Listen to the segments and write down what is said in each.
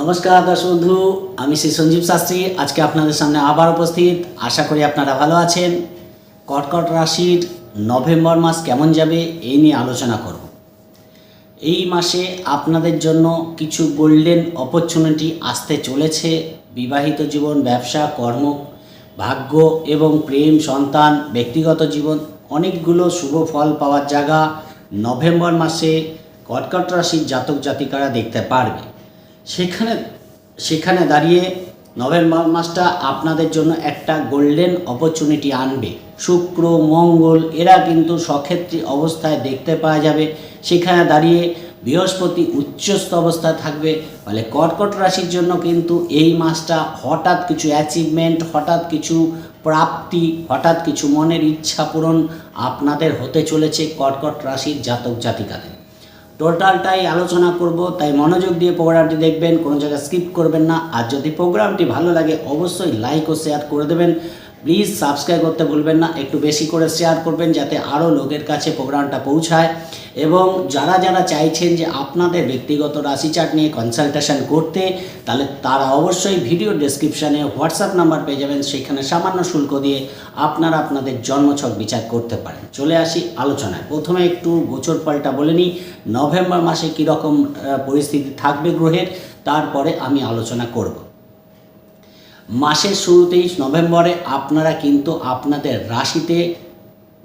নমস্কার দর্শক বন্ধু, আমি শ্রী সঞ্জীব শাস্ত্রী। আজকে আপনাদের সামনে আবার উপস্থিত। আশা করি আপনারা ভালো আছেন। কর্কট রাশির নভেম্বর মাস কেমন যাবে এই নিয়ে আলোচনা করব। এই মাসে আপনাদের জন্য কিছু গোল্ডেন অপরচুনিটি আসতে চলেছে। বিবাহিত জীবন, ব্যবসা, কর্ম, ভাগ্য এবং প্রেম, সন্তান, ব্যক্তিগত জীবন, অনেকগুলো শুভ ফল পাওয়ার জায়গা নভেম্বর মাসে কর্কট রাশির জাতক জাতিকারা দেখতে পারবে। সেখানে সেখানে দাঁড়িয়ে নভেম্বর মাসটা আপনাদের জন্য একটা গোল্ডেন অপরচুনিটি আনবে। শুক্র, মঙ্গল, এরা কিন্তু সক্ষেত্রী অবস্থায় দেখতে পাওয়া যাবে। সেখানে দাঁড়িয়ে বৃহস্পতি উচ্চস্থ অবস্থায় থাকবে। ফলে কর্কট রাশির জন্য কিন্তু এই মাসটা হঠাৎ কিছু অ্যাচিভমেন্ট হঠাৎ কিছু প্রাপ্তি, হঠাৎ কিছু মনের ইচ্ছা পূরণ আপনাদের হতে চলেছে কর্কট রাশির জাতক জাতিকাদের। টোটালটাই আলোচনা করব, তাই মনোযোগ দিয়ে প্রোগ্রামটি দেখবেন, কোনো জায়গায় স্কিপ করবেন না। আর যদি প্রোগ্রামটি ভালো লাগে, অবশ্যই লাইক ও শেয়ার করে দেবেন। প্লিজ সাবস্ক্রাইব করতে ভুলবেন না, একটু বেশি করে শেয়ার করবেন যাতে আরও লোকের কাছে প্রোগ্রামটা পৌঁছায়। এবং যারা যারা চাইছেন যে আপনাদের ব্যক্তিগত রাশি চার্ট নিয়ে কনসালটেশন করতে, তাহলে তারা অবশ্যই ভিডিও ডেসক্রিপশানে হোয়াটসঅ্যাপ নাম্বার পেয়ে যাবেন, সেখানে সামান্য শুল্ক দিয়ে আপনারা আপনাদের জন্মছক বিচার করতে পারেন। চলে আসি আলোচনায়। প্রথমে একটু গোচর ফলটা বলে নিই, নভেম্বর মাসে কীরকম পরিস্থিতি থাকবে গ্রহের, তারপরে আমি আলোচনা করব। মাসের শুরুতেই নভেম্বরে আপনারা কিন্তু আপনাদের রাশিতে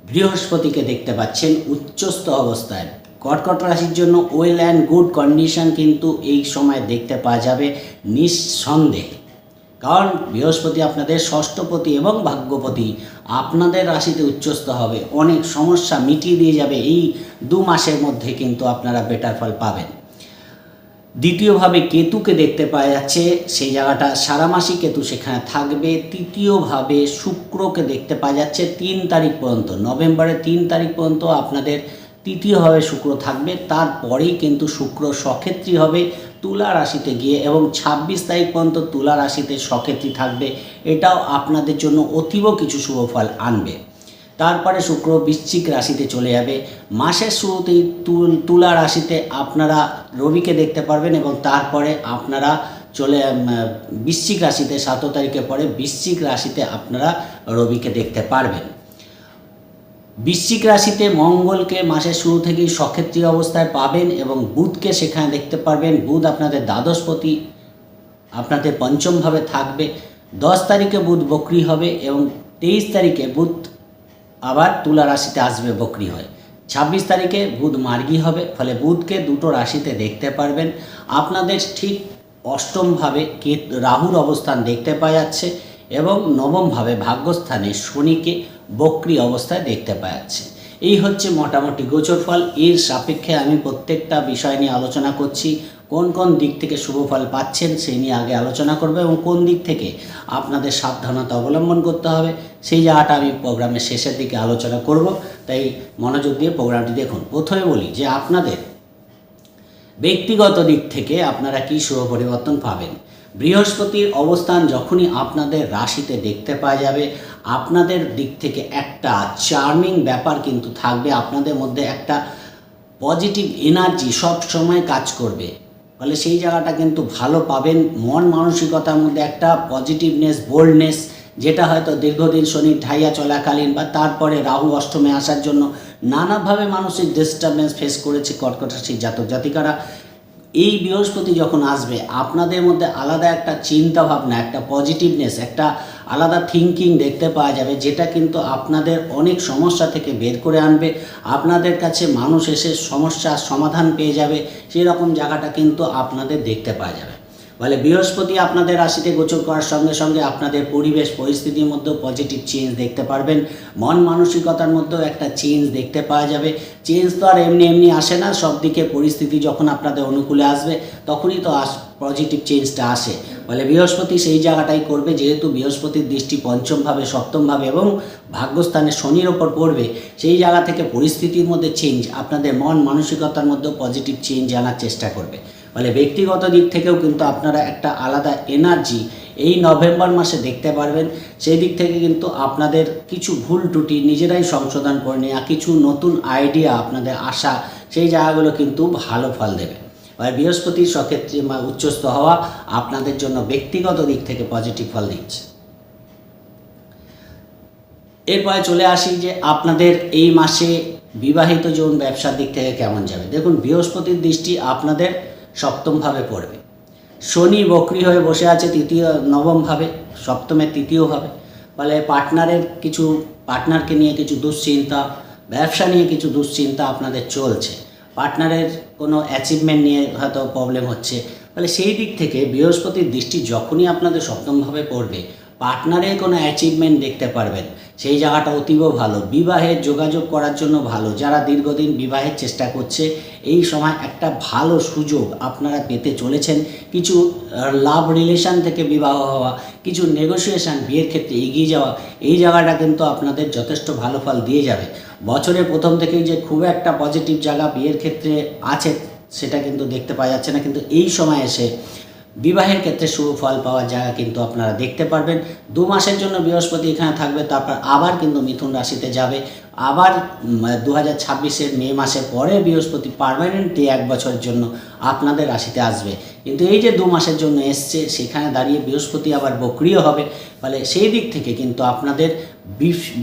বৃহস্পতিকে দেখতে পাচ্ছেন উচ্চস্থ অবস্থায়। কর্কট রাশির জন্য ওয়েল অ্যান্ড গুড কন্ডিশন কিন্তু এই সময় দেখতে পাওয়া যাবে নিঃসন্দেহে। কারণ বৃহস্পতি আপনাদের ষষ্ঠপতি এবং ভাগ্যপতি, আপনাদের রাশিতে উচ্চস্থ হবে। অনেক সমস্যা মিটিয়ে দিয়ে যাবে। এই দু মাসের মধ্যে কিন্তু আপনারা বেটার ফল পাবেন। দ্বিতীয়ভাবে কেতুকে দেখতে পাওয়া যাচ্ছে, সেই জায়গাটা সারা মাসই কেতু সেখানে থাকবে। তৃতীয়ভাবে শুক্রকে দেখতে পাওয়া যাচ্ছে তিন তারিখ পর্যন্ত, নভেম্বরের তিন তারিখ পর্যন্ত আপনাদের তৃতীয়ভাবে শুক্র থাকবে। তারপরেই কিন্তু শুক্র সক্ষেত্রী হবে তুলা রাশিতে গিয়ে এবং ছাব্বিশ তারিখ পর্যন্ত তুলা রাশিতে সক্ষেত্রী থাকবে। এটাও আপনাদের জন্য অতীব কিছু শুভ ফল আনবে। তারপরে শুক্র বৃশ্চিক রাশিতে চলে যাবে। মাসের শুরুতেই তুল রাশিতে আপনারা রবিকে দেখতে পারবেন এবং তারপরে আপনারা চলে বৃশ্চিক রাশিতে সাত তারিখের পরে বৃশ্চিক রাশিতে আপনারা রবিকে দেখতে পারবেন। বৃশ্চিক রাশিতে মঙ্গলকে মাসের শুরু থেকেই সক্ষেত্রী অবস্থায় পাবেন এবং বুধকে সেখানে দেখতে পারবেন। বুধ আপনাদের দ্বাদশপতি, আপনাদের পঞ্চমভাবে থাকবে। দশ তারিখে বুধ বকরি হবে এবং তেইশ তারিখে বুধ আবার তুলা রাশিতে আসবে বকরি হয়। ছাব্বিশ তারিখে বুধ মার্গী হবে, ফলে বুধকে দুটো রাশিতে দেখতে পারবেন। আপনাদের ঠিক অষ্টমভাবে কে রাহুর অবস্থান দেখতে পাওয়া যাচ্ছে এবং নবমভাবে ভাগ্যস্থানে শনিকে বক্রি অবস্থায় দেখতে পাওয়া যাচ্ছে। এই হচ্ছে মোটামুটি গোচর ফল এর সাপেক্ষে আমি প্রত্যেকটা বিষয় নিয়ে আলোচনা করছি। কোন কোন দিক থেকে শুভ ফল পাচ্ছেন সেই নিয়ে আগে আলোচনা করব এবং কোন দিক থেকে আপনাদের সাবধানতা অবলম্বন করতে হবে, সেই জায়গাটা আমি প্রোগ্রামের শেষের দিকে আলোচনা করব। তাই মনোযোগ দিয়ে প্রোগ্রামটি দেখুন। প্রথমে বলি যে আপনাদের ব্যক্তিগত দিক থেকে আপনারা কি শুভ পরিবর্তন পাবেন? বৃহস্পতির অবস্থান যখনই আপনাদের রাশিতে দেখতে পাওয়া যাবে, আপনাদের দিক থেকে একটা চার্মিং ব্যাপার কিন্তু থাকবে, আপনাদের মধ্যে একটা পজিটিভ এনার্জি সব সময় কাজ করবে। ফলে সেই জায়গাটা কিন্তু ভালো পাবেন। মন মানসিকতার মধ্যে একটা পজিটিভনেস বোল্ডনেস যেটা হয়তো দীর্ঘদিন শনি ঢাইয়া চলাকালীন বা তারপরে রাহু অষ্টমে আসার জন্য নানাভাবে মানসিক ডিস্টারবেন্স ফেস করেছে কর্কট রাশির জাতক জাতিকারা। এই বৃহস্পতি যখন আসবে, আপনাদের মধ্যে আলাদা একটা চিন্তাভাবনা, একটা পজিটিভনেস একটা আলাদা থিঙ্কিং দেখতে পাওয়া যাবে, যেটা কিন্তু আপনাদের অনেক সমস্যা থেকে বের করে আনবে। আপনাদের কাছে মানুষ এসে সমস্যার সমাধান পেয়ে যাবে সেই রকম জায়গাটা কিন্তু আপনাদের দেখতে পাওয়া যাবে। বলে বৃহস্পতি আপনাদের রাশিতে গোচর করার সঙ্গে সঙ্গে আপনাদের পরিবেশ, পরিস্থিতির মধ্যেও পজিটিভ চেঞ্জ দেখতে পারবেন। মন মানসিকতার মধ্যেও একটা চেঞ্জ দেখতে পাওয়া যাবে। চেঞ্জ তো আর এমনি এমনি আসে না সব দিকে পরিস্থিতি যখন আপনাদের অনুকূলে আসবে, তখনই তো আস পজিটিভ চেঞ্জটা আসে। ফলে বৃহস্পতি সেই জায়গাটাই করবে, যেহেতু বৃহস্পতির দৃষ্টি পঞ্চমভাবে, সপ্তমভাবে এবং ভাগ্যস্থানে শনির ওপর পড়বে, সেই জায়গা থেকে পরিস্থিতির মধ্যে চেঞ্জ আপনাদের মন মানসিকতার মধ্যেও পজিটিভ চেঞ্জ আনার চেষ্টা করবে। ফলে ব্যক্তিগত দিক থেকেও কিন্তু আপনারা একটা আলাদা এনার্জি এই নভেম্বর মাসে দেখতে পারবেন। সেই দিক থেকে কিন্তু আপনাদের কিছু ভুল ত্রুটি নিজেরাই সংশোধন করে নেওয়া কিছু নতুন আইডিয়া আপনাদের আসা সেই জায়গাগুলো কিন্তু ভালো ফল দেবে। বৃহস্পতির সক্ষেত্রে উচ্চস্থ হওয়া আপনাদের জন্য ব্যক্তিগত দিক থেকে পজিটিভ ফল দিচ্ছে। এরপরে চলে আসি যে আপনাদের এই মাসে বিবাহিত জীবন ব্যবসার দিক থেকে কেমন যাবে? দেখুন, বৃহস্পতির দৃষ্টি আপনাদের সপ্তমভাবে পড়বে। শনি বকরি হয়ে বসে আছে তৃতীয়, নবমভাবে সপ্তমের তৃতীয়ভাবে ফলে পার্টনারের কিছু, পার্টনারকে নিয়ে কিছু দুশ্চিন্তা, ব্যবসা নিয়ে কিছু দুশ্চিন্তা আপনাদের চলছে। পার্টনারের কোনো অ্যাচিভমেন্ট নিয়ে হয়তো প্রবলেম হচ্ছে। তাহলে সেই দিক থেকে বৃহস্পতির দৃষ্টি যখনই আপনাদের সপ্তমভাবে পড়বে, পার্টনারের কোনো অ্যাচিভমেন্ট দেখতে পারবেন। সেই জায়গাটা অতীব ভালো। বিবাহের যোগাযোগ করার জন্য ভালো। যারা দীর্ঘদিন বিবাহের চেষ্টা করছে, এই সময় একটা ভালো সুযোগ আপনারা পেতে চলেছেন। কিছু লাভ রিলেশন থেকে বিবাহ হওয়া, কিছু নেগোসিয়েশন বিয়ের ক্ষেত্রে এগিয়ে যাওয়া, এই জায়গাটা কিন্তু আপনাদের যথেষ্ট ভালো ফল দিয়ে যাবে। বছরের প্রথম থেকেই যে খুব একটা পজিটিভ জায়গা বিয়ের ক্ষেত্রে আছে, সেটা কিন্তু দেখতে পাওয়া যাচ্ছে না। কিন্তু এই সময় এসে বিবাহের ক্ষেত্রে শুভ ফল পাওয়ার জায়গা কিন্তু আপনারা দেখতে পারবেন। দু মাসের জন্য বৃহস্পতি এখানে থাকবে, তারপর আবার কিন্তু মিথুন রাশিতে যাবে। আবার দু হাজার ছাব্বিশের মে মাসের পরে বৃহস্পতি পারমানেন্টলি এক বছরের জন্য আপনাদের রাশিতে আসবে। কিন্তু এই যে দু মাসের জন্য এসছে, সেখানে দাঁড়িয়ে বৃহস্পতি আবার বক্রিয় হবে। ফলে সেই দিক থেকে কিন্তু আপনাদের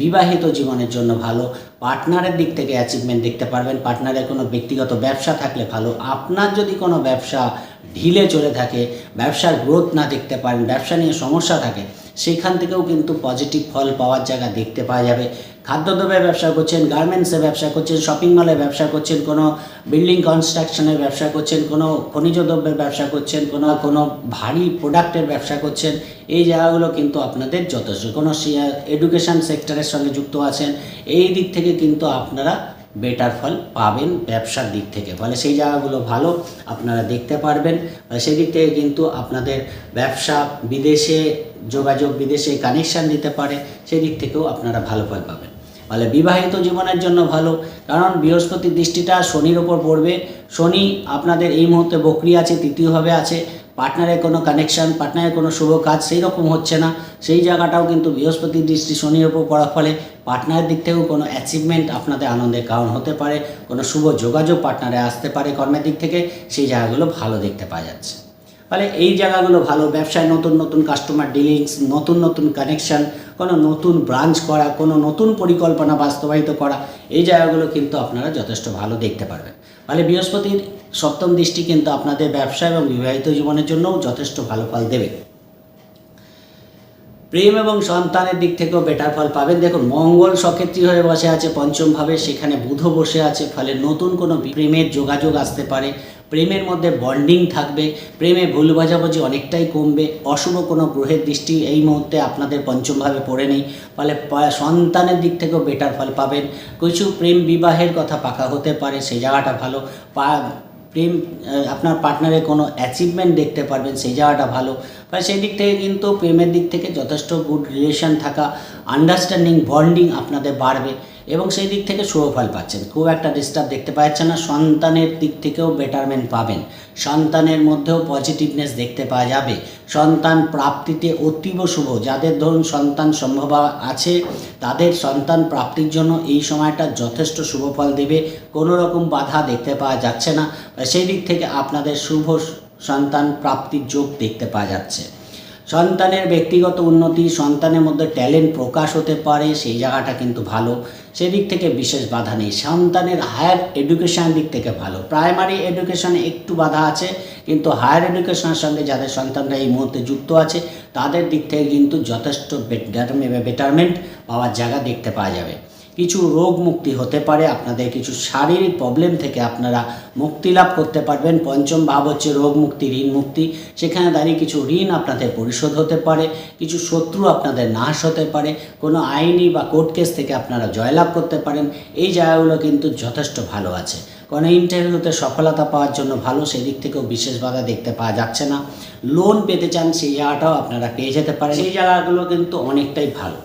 বিবাহিত জীবনের জন্য ভালো। পার্টনারের দিক থেকে অ্যাচিভমেন্ট দেখতে পারবেন। পার্টনারের কোনো ব্যক্তিগত ব্যবসা থাকলে ভালো। আপনার যদি কোনো ব্যবসা ঢিলে চলে থাকে, ব্যবসার গ্রোথ না দেখতে পারেন, ব্যবসা নিয়ে সমস্যা থাকে, সেখান থেকেও কিন্তু পজিটিভ ফল পাওয়ার জায়গা দেখতে পাওয়া যাবে। খাদ্যদ্রব্যের ব্যবসা করছেন গার্মেন্টসের ব্যবসা করছেন শপিং মলে ব্যবসা করছেন, কোনো বিল্ডিং কনস্ট্রাকশনের ব্যবসা করছেন, কোনো খনিজ দ্রব্যের ব্যবসা করছেন, কোনো কোনো ভারী প্রোডাক্টের ব্যবসা করছেন, এই জায়গাগুলো কিন্তু আপনাদের যথেষ্ট। কোনো এডুকেশন সেক্টরের সঙ্গে যুক্ত আছেন, এই দিক থেকে কিন্তু আপনারা বেটার ফল পাবেন ব্যবসার দিক থেকে। ফলে সেই জায়গাগুলো ভালো, আপনারা দেখতে পারবেন। সেই দিক থেকে কিন্তু আপনাদের ব্যবসা বিদেশে, যোগাযোগ বিদেশে কানেকশান দিতে পারে সেই দিক থেকেও আপনারা ভালো ফল পাবেন। ফলে বিবাহিত জীবনের জন্য ভালো, কারণ বৃহস্পতির দৃষ্টিটা শনির ওপর পড়বে। শনি আপনাদের এই মুহূর্তে বকরি আছে তৃতীয়ভাবে আছে। পার্টনারের কোনো কানেকশন পার্টনারের কোনো শুভ কাজ, সেই রকম হচ্ছে না। সেই জায়গাটাও কিন্তু বৃহস্পতির দৃষ্টি শনির ওপর পড়ার ফলে পার্টনারের দিক থেকেও কোনো অ্যাচিভমেন্ট আপনাদের আনন্দের কারণ হতে পারে, কোনো শুভ যোগাযোগ পার্টনারে আসতে পারে কর্মের দিক থেকে, সেই জায়গাগুলো ভালো দেখতে পাওয়া যাচ্ছে। ফলে এই জায়গাগুলো ভালো, ব্যবসায় নতুন নতুন কাস্টমার ডিলিংস নতুন নতুন কানেকশন কোনো নতুন ব্রাঞ্চ করা, কোনো নতুন পরিকল্পনা বাস্তবায়িত করা, এই জায়গাগুলো কিন্তু আপনারা যথেষ্ট ভালো দেখতে পারবেন। ফলে বৃহস্পতির সপ্তম দৃষ্টি কিন্তু আপনাদের ব্যবসা এবং বিবাহিত জীবনের জন্যও যথেষ্ট ভালো ফল দেবে। প্রেম এবং সন্তানের দিক থেকেও বেটার ফল পাবেন। দেখুন, মঙ্গল সক্ষেত্রী হয়ে বসে আছে পঞ্চমভাবে, সেখানে বুধ বসে আছে, ফলে নতুন কোনো প্রেমের যোগাযোগ আসতে পারে। প্রেমের মধ্যে বন্ডিং থাকবে, প্রেমে ভুল বোঝাবুঝি অনেকটাই কমবে, অশুভ কোনো গ্রহের দৃষ্টি এই মুহূর্তে আপনাদের পঞ্চমভাবে পড়ে নেই, ফলে সন্তানের দিক থেকেও বেটার ফল পাবেন। কিছু প্রেম বিবাহের কথা পাকা হতে পারে সেই জায়গাটা ভালো। প্রেম আপনার পার্টনারের কোনো অ্যাচিভমেন্ট দেখতে পারবেন, সেই জায়গাটা ভালো। বা সেই দিক থেকে কিন্তু প্রেমের দিক থেকে যথেষ্ট গুড রিলেশন থাকা আন্ডারস্ট্যান্ডিং বন্ডিং আপনাদের বাড়বে। এবং সেই দিক থেকে শুভ ফল পাচ্ছেন। খুব একটা ডিস্টার্ব দেখতে পাচ্ছেন না। সন্তানের দিক থেকেও বেটারমেন্ট পাবেন। সন্তানের মধ্যেও পজিটিভনেস দেখতে পাওয়া যাবে। সন্তান প্রাপ্তিতে অতীব শুভ। যাদের ধরুন সন্তান সম্ভব আছে, তাদের সন্তান প্রাপ্তির জন্য এই সময়টা যথেষ্ট শুভ ফল দেবে। কোনো রকম বাধা দেখতে পাওয়া যাচ্ছে না। সেই দিক থেকে আপনাদের শুভ সন্তান প্রাপ্তির যোগ দেখতে পাওয়া যাচ্ছে। সন্তানের ব্যক্তিগত উন্নতি, সন্তানের মধ্যে ট্যালেন্ট প্রকাশ হতে পারে, সেই জায়গাটা কিন্তু ভালো। সেদিক থেকে বিশেষ বাধা নেই। সন্তানের হায়ার এডুকেশন দিক থেকে ভালো। প্রাইমারি এডুকেশনে একটু বাধা আছে, কিন্তু হায়ার এডুকেশনের সঙ্গে যাদের সন্তানরা এই মুহূর্তে যুক্ত আছে, তাদের দিক থেকে কিন্তু যথেষ্ট বেটারমেন্ট পাওয়ার জায়গা দেখতে পাওয়া যাবে। কিছু রোগ মুক্তি হতে পারে, আপনাদের কিছু শারীরিক প্রবলেম থেকে আপনারা মুক্তি লাভ করতে পারবেন। পঞ্চম ভাব হচ্ছে রোগ মুক্তি, ঋণ মুক্তি। সেখানে দাঁড়িয়ে কিছু ঋণ আপনাদের পরিশোধ হতে পারে, কিছু শত্রু আপনাদের নাশ হতে পারে, কোনো আইনি বা কোর্ট কেস থেকে আপনারা জয়লাভ করতে পারেন। এই জায়গাগুলো কিন্তু যথেষ্ট ভালো আছে। কোনো ইন্টারভিউতে সফলতা পাওয়ার জন্য ভালো সেই দিক থেকেও বিশেষ বাধা দেখতে পাওয়া যাচ্ছে না। লোন পেতে চান, সেই জায়গাটাও আপনারা পেয়ে যেতে পারেন। সেই জায়গাগুলো কিন্তু অনেকটাই ভালো।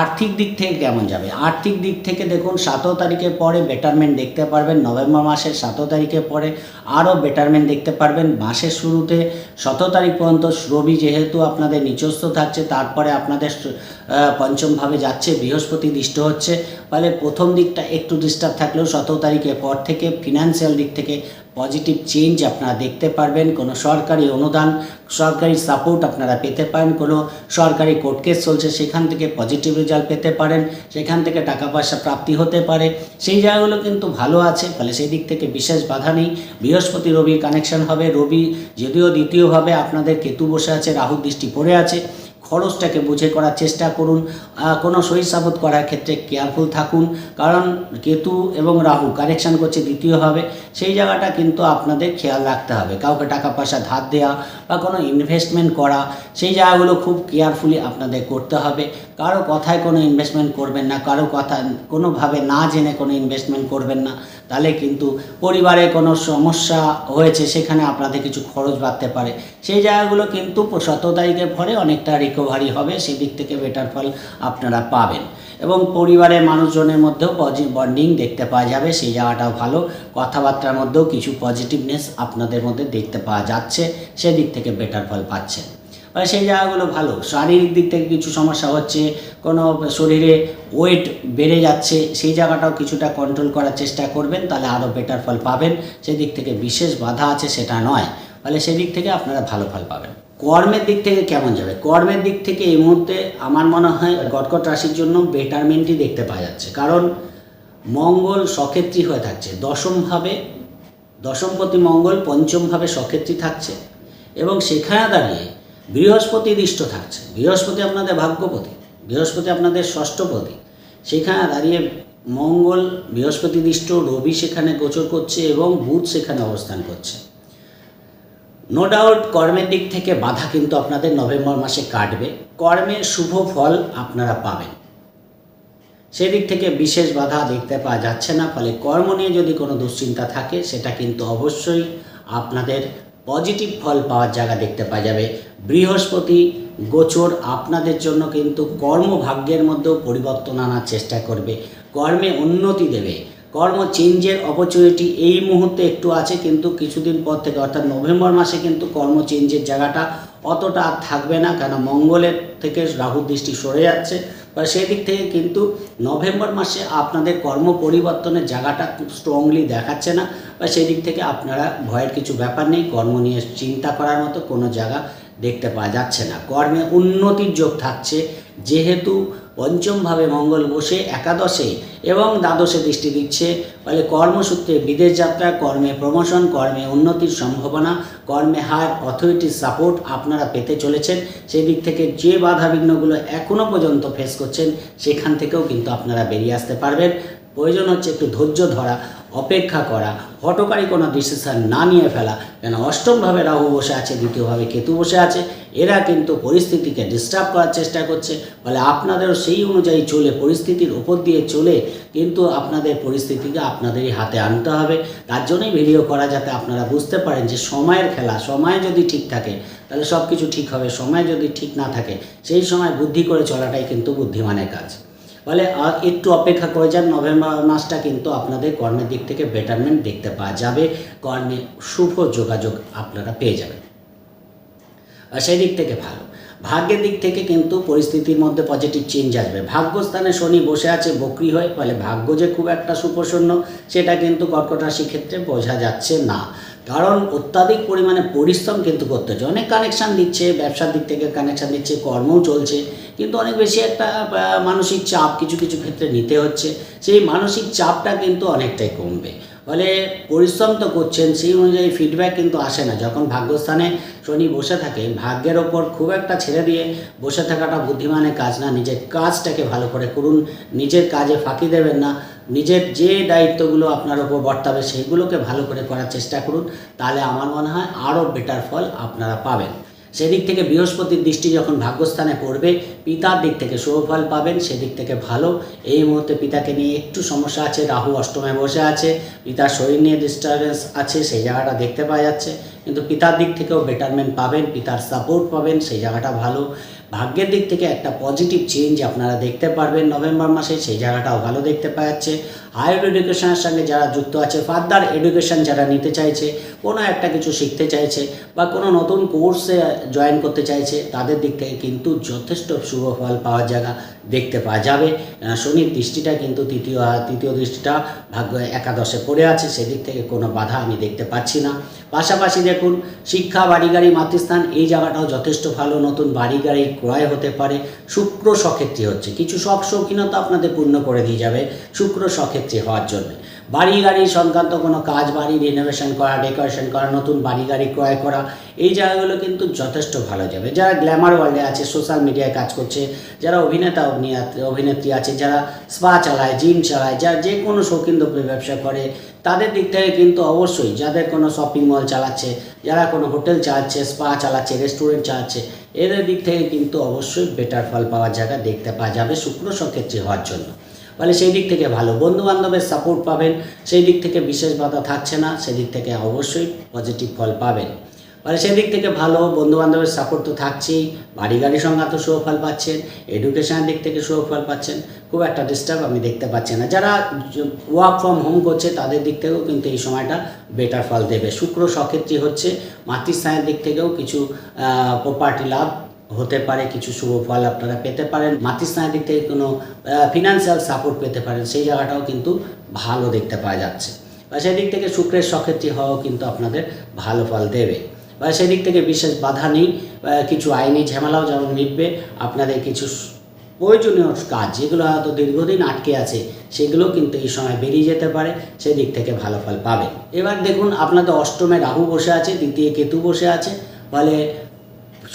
আর্থিক দিক থেকে কেমন যাবে? আর্থিক দিক থেকে দেখুন, সতেরো তারিখের পরে বেটারমেন্ট দেখতে পারবেন, নভেম্বর মাসের সতেরো তারিখের পরে আরও বেটারমেন্ট দেখতে পারবেন। মাসের শুরুতে সতেরো তারিখ পর্যন্ত রবি যেহেতু আপনাদের নিচস্থ থাকছে, তারপরে আপনাদের পঞ্চমভাবে যাচ্ছে, বৃহস্পতি দৃষ্ট হচ্ছে। ফলে প্রথম দিকটা একটু ডিস্টার্ব থাকলেও সতেরো তারিখের পর থেকে ফিনান্সিয়াল দিক থেকে পজিটিভ চেঞ্জ আপনারা দেখতে পারবেন, কোনো সরকারি অনুদান, সরকারি সাপোর্ট আপনারা পেতে পারেন, কোনো সরকারি কোর্ট কেস চলছে, সেখান থেকে পজিটিভ রেজাল্ট পেতে পারেন, সেখান থেকে টাকা পয়সা প্রাপ্তি হতে পারে। সেই জায়গাগুলো কিন্তু ভালো আছে, ফলে সেই দিক থেকে বিশেষ বাধা নেই। বৃহস্পতি রবির কানেকশন হবে, রবি যদিও দ্বিতীয়ভাবে আপনাদের কেতু বসে আছে রাহু দৃষ্টি পড়ে আছে। খরচটাকে বুঝে করার চেষ্টা করুন কোনো শরীর সাবত করার ক্ষেত্রে কেয়ারফুল থাকুন। কারণ কেতু এবং রাহু কানেকশান করছে দ্বিতীয়ভাবে সেই জায়গাটা কিন্তু আপনাদের খেয়াল রাখতে হবে। কাউকে টাকা পয়সা ধার দেওয়া বা কোনো ইনভেস্টমেন্ট করা, সেই জায়গাগুলো খুব কেয়ারফুলি আপনাদের করতে হবে। কারও কথায় কোনো ইনভেস্টমেন্ট করবেন না, কারও কথা কোনোভাবে না জেনে কোনো ইনভেস্টমেন্ট করবেন না। তাহলে কিন্তু পরিবারে কোনো সমস্যা হয়েছে, সেখানে আপনাদের কিছু খরচ বাড়তে পারে। সেই জায়গাগুলো কিন্তু সতেরো তারিখের পরে অনেকটা রিকভারি হবে, সেদিক থেকে বেটার ফল আপনারা পাবেন। এবং পরিবারের মানুষজনের মধ্যেও বন্ডিং দেখতে পাওয়া যাবে, সেই জায়গাটাও ভালো। কথাবার্তার মধ্যেও কিছু পজিটিভনেস আপনাদের মধ্যে দেখতে পাওয়া যাচ্ছে, সেদিক থেকে বেটার ফল পাচ্ছেন। মানে সেই জায়গাগুলো ভালো। শারীরিক দিক থেকে কিছু সমস্যা হচ্ছে, কোনো শরীরে ওয়েট বেড়ে যাচ্ছে, সেই জায়গাটাও কিছুটা কন্ট্রোল করার চেষ্টা করবেন, তাহলে আরও বেটার ফল পাবেন। সেদিক থেকে বিশেষ বাধা আছে সেটা নয়। ফলে সেদিক থেকে আপনারা ভালো ফল পাবেন। কর্মের দিক থেকে কেমন যাবে? কর্মের দিক থেকে এই মুহূর্তে আমার মনে হয় কর্কট রাশির জন্য বেটারমেন্টই দেখতে পাওয়া যাচ্ছে। কারণ মঙ্গল সক্ষেত্রী হয়ে থাকছে। দশমভাবে দশমপতি মঙ্গল পঞ্চমভাবে সক্ষেত্রী থাকছে। এবং সেখানে দাঁড়িয়ে বৃহস্পতি দৃষ্ট থাকছে। বৃহস্পতি আপনাদের ভাগ্যপতি, বৃহস্পতি আপনাদের ষষ্ঠপতি সেখানে দাঁড়িয়ে মঙ্গল, বৃহস্পতি দৃষ্ট, রবি সেখানে গোচর করছে এবং বুধ সেখানে অবস্থান করছে। নো ডাউট কর্মের দিক থেকে বাধা কিন্তু আপনাদের নভেম্বর মাসে কাটবে। কর্মের শুভ ফল আপনারা পাবেন। সেদিক থেকে বিশেষ বাধা দেখতে পাওয়া যাচ্ছে না, ফলে কর্ম নিয়ে যদি কোনো দুশ্চিন্তা থাকে, সেটা কিন্তু অবশ্যই আপনাদের পজিটিভ ফল পাওয়ার জায়গা দেখতে পাওয়া যাবে। বৃহস্পতি গোচর আপনাদের জন্য কিন্তু কর্মভাগ্যের মধ্যেও পরিবর্তন আনার চেষ্টা করবে। কর্মে উন্নতি দেবে। কর্ম চেঞ্জের অপরচুনিটি এই মুহূর্তে একটু আছে, কিন্তু কিছুদিন পর থেকে, অর্থাৎ নভেম্বর মাসে কিন্তু কর্ম চেঞ্জের জায়গাটা অতটা আর থাকবে না, কেন মঙ্গলের থেকে রাহু দৃষ্টি সরে যাচ্ছে। বা সেই দিক থেকে কিন্তু নভেম্বর মাসে আপনাদের কর্ম পরিবর্তনের জায়গাটা খুব স্ট্রংলি দেখাচ্ছে না। বা সেই দিক থেকে আপনারা ভয়ের কিছু ব্যাপার নেই, কর্ম নিয়ে চিন্তা করার মতো কোনো জায়গা দেখতে পাওয়া যাচ্ছে না। কর্মে উন্নতির যোগ থাকছে, যেহেতু পঞ্চমভাবে মঙ্গল বসে একাদশে এবং দ্বাদশে দৃষ্টি দিচ্ছে, ফলে কর্মসূত্রে বিদেশ যাত্রা, কর্মে প্রমোশন কর্মে উন্নতির সম্ভাবনা, কর্মে হার অথরিটির সাপোর্ট আপনারা পেতে চলেছেন। সেই দিক থেকে যে বাধা বিঘ্নগুলো এখনও পর্যন্ত ফেস করছেন, সেখান থেকেও কিন্তু আপনারা বেরিয়ে আসতে পারবেন। প্রয়োজন হচ্ছে একটু ধৈর্য ধরা। অপেক্ষা করা হটকারী কোনো ডিসিশন না নিয়ে ফেলা। কেন? অষ্টমভাবে রাহু বসে আছে, দ্বিতীয়ভাবে কেতু বসে আছে। এরা কিন্তু পরিস্থিতিকে ডিস্টার্ব করার চেষ্টা করছে। ফলে আপনাদেরও সেই অনুযায়ী চলে, পরিস্থিতির উপর দিয়ে চলে, কিন্তু আপনাদের পরিস্থিতিকে আপনাদেরই হাতে আনতে হবে। তার জন্যই ভিডিও করা যাতে আপনারা বুঝতে পারেন যে সময়ের খেলা, সময় যদি ঠিক থাকে, তাহলে সব কিছু ঠিক হবে। সময় যদি ঠিক না থাকে, সেই সময় বুদ্ধি করে চলাটাই কিন্তু বুদ্ধিমানের কাজ। ফলে একটু অপেক্ষা করে যান, নভেম্বর মাসটা কিন্তু আপনাদের কর্মের দিক থেকে বেটারমেন্ট দেখতে পাওয়া যাবে। কর্মে শুভ যোগাযোগ আপনারা পেয়ে যাবেন। সেই দিক থেকে ভালো। ভাগ্যের দিক থেকে কিন্তু পরিস্থিতির মধ্যে পজিটিভ চেঞ্জ আসবে। ভাগ্যস্থানে শনি বসে আছে, বকরি হয়ে, ফলে ভাগ্য যে খুব একটা সুপ্রসন্ন, সেটা কিন্তু কর্কট রাশির ক্ষেত্রে বোঝা যাচ্ছে না। কারণ অত্যাধিক পরিমাণে পরিশ্রম কিন্তু করতে হচ্ছে। অনেক কানেকশান দিচ্ছে, ব্যবসার দিক থেকে কানেকশান দিচ্ছে, কর্মও চলছে। কিন্তু অনেক বেশি একটা মানসিক চাপ কিছু কিছু ক্ষেত্রে নিতে হচ্ছে। সেই মানসিক চাপটা কিন্তু অনেকটাই কমবে। ফলে পরিশ্রম তো করছেন, সেই অনুযায়ী ফিডব্যাক কিন্তু আসে না। যখন ভাগ্যস্থানে শনি বসে থাকে, ভাগ্যের ওপর খুব একটা ছেড়ে দিয়ে বসে থাকাটা বুদ্ধিমানের কাজ না। নিজের কাজটাকে ভালো করে করুন। নিজের কাজে ফাঁকি দেবেন না। নিজের যে দায়িত্বগুলো আপনার ওপর বর্তাবে, সেইগুলোকে ভালো করে করার চেষ্টা করুন। তাহলে আমার মনে হয় আরও বেটার ফল আপনারা পাবেন। সেদিক থেকে বৃহস্পতির দৃষ্টি যখন ভাগ্যস্থানে পড়বে, পিতার দিক থেকে শুভফল পাবেন, সেদিক থেকে ভালো। এই মুহূর্তে পিতাকে নিয়ে একটু সমস্যা আছে, রাহু অষ্টমে বসে আছে, পিতার শরীর নিয়ে ডিস্টারবেন্স আছে, সেই জায়গাটা দেখতে পাওয়া যাচ্ছে। কিন্তু পিতার দিক থেকেও বেটারমেন্ট পাবেন, পিতার সাপোর্ট পাবেন, সেই জায়গাটা ভালো। ভাগ্যের দিক থেকে একটা পজিটিভ চেঞ্জ আপনারা দেখতে পারবেন, নভেম্বর মাসে সেই জায়গাটাও ভালো দেখতে পাওয়া যাচ্ছে। হায়ার এডুকেশনের সঙ্গে যারা যুক্ত আছে ফার্দার এডুকেশন যারা নিতে চাইছে, কোনো একটা কিছু শিখতে চাইছে বা কোনো নতুন কোর্সে জয়েন করতে চাইছে, তাদের দিক থেকে কিন্তু যথেষ্ট শুভ ফল পাওয়ার জায়গা দেখতে পাওয়া যাবে। শনির দৃষ্টিটা কিন্তু তৃতীয় তৃতীয় দৃষ্টিটা ভাগ্য একাদশে পড়ে আছে, সেদিক থেকে কোনো বাধা আমি দেখতে পাচ্ছি না। পাশাপাশি দেখুন, শিক্ষা বাড়ি গাড়ি মাতৃস্থান, এই জায়গাটাও যথেষ্ট ভালো, নতুন বাড়ি গাড়ি ক্রয় হতে পারে। শুক্র সক্ষেত্রী হচ্ছে। কিছু শখ শৌখিনতা আপনাদের পূর্ণ করে দিয়ে যাবে। শুক্র সক্ষেত্রী হওয়ার জন্য। বাড়ি গাড়ি সংক্রান্ত কোনো কাজ বাড়ি রিনোভেশন করা ডেকোরেশন করা, নতুন বাড়ি গাড়ি ক্রয় করা, এই জায়গাগুলো কিন্তু যথেষ্ট ভালো যাবে। যারা গ্ল্যামার ওয়ার্ল্ডে আছে সোশ্যাল মিডিয়ায় কাজ করছে, যারা অভিনেতা অভিনেত্রী অভিনেত্রী আছে, যারা স্পা চালায় জিম চালায়, যারা যে কোনো শৌখিন দ্রব্যের ব্যবসা করে, তাদের দিক থেকে কিন্তু অবশ্যই যাদের কোনো শপিং মল চালাচ্ছে, যারা কোনো হোটেল চালাচ্ছে স্পা চালাচ্ছে রেস্টুরেন্ট চালাচ্ছে, এদের দিক থেকে কিন্তু অবশ্যই বেটার ফল পাওয়ার জায়গা দেখতে পাওয়া যাবে শুক্র সক্ষেত্রী হওয়ার জন্য। ফলে সেই দিক থেকে ভালো। বন্ধু বান্ধবের সাপোর্ট পাবেন, সেই দিক থেকে বিশেষ বাধা থাকছে না সেদিক থেকে অবশ্যই পজিটিভ ফল পাবেন। ফলে সেদিক থেকে ভালো বন্ধু বান্ধবের সাপোর্ট তো থাকছেই বাড়ি গাড়ি সংক্রান্ত সুফল পাচ্ছেন এডুকেশনের দিক থেকে সুফল পাচ্ছেন, খুব একটা ডিস্টার্ব আমি দেখতে পাচ্ছি না। যারা ওয়ার্ক ফ্রম হোম করছে, তাদের দিক থেকেও কিন্তু এই সময়টা বেটার ফল দেবে। শুক্র সক্ষেত্রী হচ্ছে, মাতৃস্থানের দিক থেকেও কিছু প্রপার্টি লাভ হতে পারে, কিছু শুভ ফল আপনারা পেতে পারেন। মাতৃস্থানের দিক থেকে কোনো ফিনান্সিয়াল সাপোর্ট পেতে পারেন, সেই জায়গাটাও কিন্তু ভালো দেখতে পাওয়া যাচ্ছে। বা সেদিক থেকে শুক্রের সক্ষেত্রী হওয়াও কিন্তু আপনাদের ভালো ফল দেবে। বা সেদিক থেকে বিশেষ বাধা নেই কিছু আইনি ঝামেলাও যেমন মিটবে, আপনাদের কিছু প্রয়োজনীয় কাজ, যেগুলো হয়তো দীর্ঘদিন আটকে আছে সেগুলো কিন্তু এই সময় বেরিয়ে যেতে পারে, সেদিক থেকে ভালো ফল পাবে এবার দেখুন, আপনাদের অষ্টমে রাহু বসে আছে, দ্বিতীয় কেতু বসে আছে, ফলে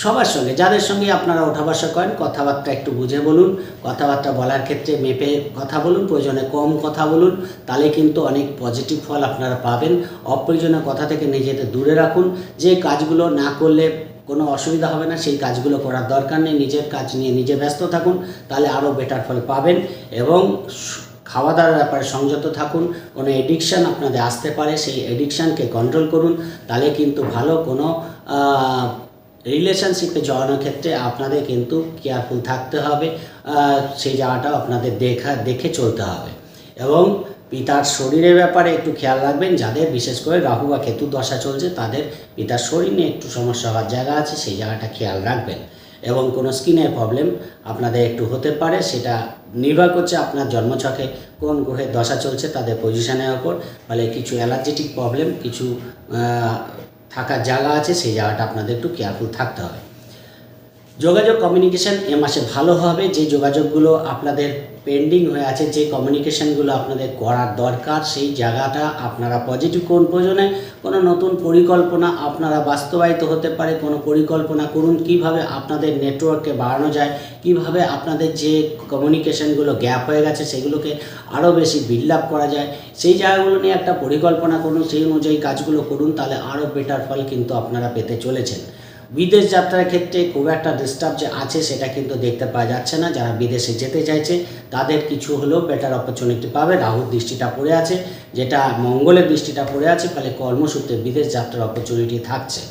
সবার সঙ্গে, যাদের সঙ্গে আপনারা ওঠা বসা করেন, কথাবার্তা একটু বুঝে বলুন, কথাবার্তা বলার ক্ষেত্রে মেপে কথা বলুন, প্রয়োজনে কম কথা বলুন, তাহলে কিন্তু অনেক পজিটিভ ফল আপনারা পাবেন। অপ্রয়োজনীয় কথা থেকে নিজেদের দূরে রাখুন, যে কাজগুলো না করলে কোনো অসুবিধা হবে না, সেই কাজগুলো করার দরকার নেই, নিজের কাজ নিয়ে নিজে ব্যস্ত থাকুন, তাহলে আরও বেটার ফল পাবেন এবং খাওয়া দাওয়ার ব্যাপারে সংযত থাকুন, কোনো এডিকশান আপনাদের আসতে পারে, সেই এডিকশানকে কন্ট্রোল করুন, তাহলে কিন্তু ভালো কোনো রিলেশনশিপে জড়ানোর ক্ষেত্রে আপনাদের কিন্তু কেয়ারফুল থাকতে হবে সেই জায়গাটাও আপনাদের দেখা, দেখে চলতে হবে। এবং পিতার শরীরের ব্যাপারে একটু খেয়াল রাখবেন, যাদের বিশেষ করে রাহু বা কেতু দশা চলছে, তাদের পিতার শরীর নিয়ে একটু সমস্যা হওয়ার জায়গা আছে, সেই জায়গাটা খেয়াল রাখবেন। এবং কোনো স্কিনের প্রবলেম আপনাদের একটু হতে পারে, সেটা নির্ভর করছে আপনার জন্মছকে, কোন গ্রহের দশা চলছে, তাদের পজিশনের ওপর ফলে কিছু অ্যালার্জেটিক প্রবলেম কিছু থাকার জায়গা আছে, সেই জায়গাটা আপনাদের একটু কেয়ারফুল থাকতে হবে। যোগাযোগ কমিউনিকেশান এ মাসে ভালো হবে, যে যোগাযোগগুলো আপনাদের পেন্ডিং হয়ে আছে যে কমিউনিকেশনগুলো আপনাদের করার দরকার, সেই জায়গাটা আপনারা পজিটিভ কোন প্রয়োজনে, কোনো নতুন পরিকল্পনা আপনারা বাস্তবায়িত হতে পারে, কোনো পরিকল্পনা করুন, কীভাবে আপনাদের নেটওয়ার্ককে বাড়ানো যায়, কীভাবে আপনাদের যে কমিউনিকেশনগুলো গ্যাপ হয়ে গেছে, সেগুলোকে আরও বেশি বিল্ড আপ করা যায়, সেই জায়গাগুলো নিয়ে একটা পরিকল্পনা করুন, সেই অনুযায়ী কাজগুলো করুন, তাহলে আরও বেটার ফল কিন্তু আপনারা পেতে চলেছেন। বিদেশ যাত্রার ক্ষেত্রে খুব একটা ডিস্টার্ব যে আছে সেটা কিন্তু দেখতে পাওয়া যাচ্ছে না। যারা বিদেশে যেতে চাইছে, তাদের কিছু হলেও বেটার অপরচুনিটি পাবে। রাহুর দৃষ্টিটা পড়ে আছে, যেটা মঙ্গলের দৃষ্টিটা পড়ে আছে, ফলে কর্মসূত্রে বিদেশ যাত্রার অপরচুনিটি থাকছে।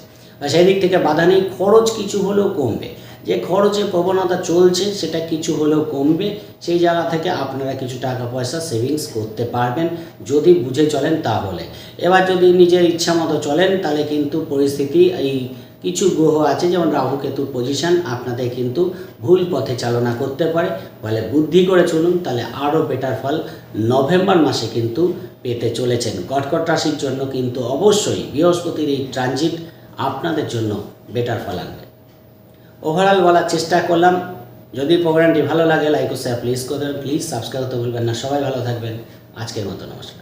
সেই দিক থেকে বাধা নেই, খরচ কিছু হলেও কমবে। যে খরচের প্রবণতা চলছে, সেটা কিছু হলেও কমবে। সেই জায়গা থেকে আপনারা কিছু টাকা পয়সা সেভিংস করতে পারবেন, যদি বুঝে চলেন তাহলে এবার যদি নিজের ইচ্ছা মতো চলেন, তাহলে কিন্তু পরিস্থিতি এই কিছু গ্রহ আছে, যেমন রাহু কেতুর পজিশন আপনাদের কিন্তু ভুল পথে চালনা করতে পারে। ফলে বুদ্ধি করে চলুন, তাহলে আরও বেটার ফল নভেম্বর মাসে কিন্তু পেতে চলেছেন। কটকট রাশির জন্য কিন্তু অবশ্যই বৃহস্পতির এই ট্রানজিট আপনাদের জন্য বেটার ফল আনবে। ওভারঅল বলার চেষ্টা করলাম। যদি প্রোগ্রামটি ভালো লাগে লাইক ও শেয়ার প্লিজ করবেন প্লিজ সাবস্ক্রাইব করতে ভুলবেন না। সবাই ভালো থাকবেন। আজকের মতো নমস্কার।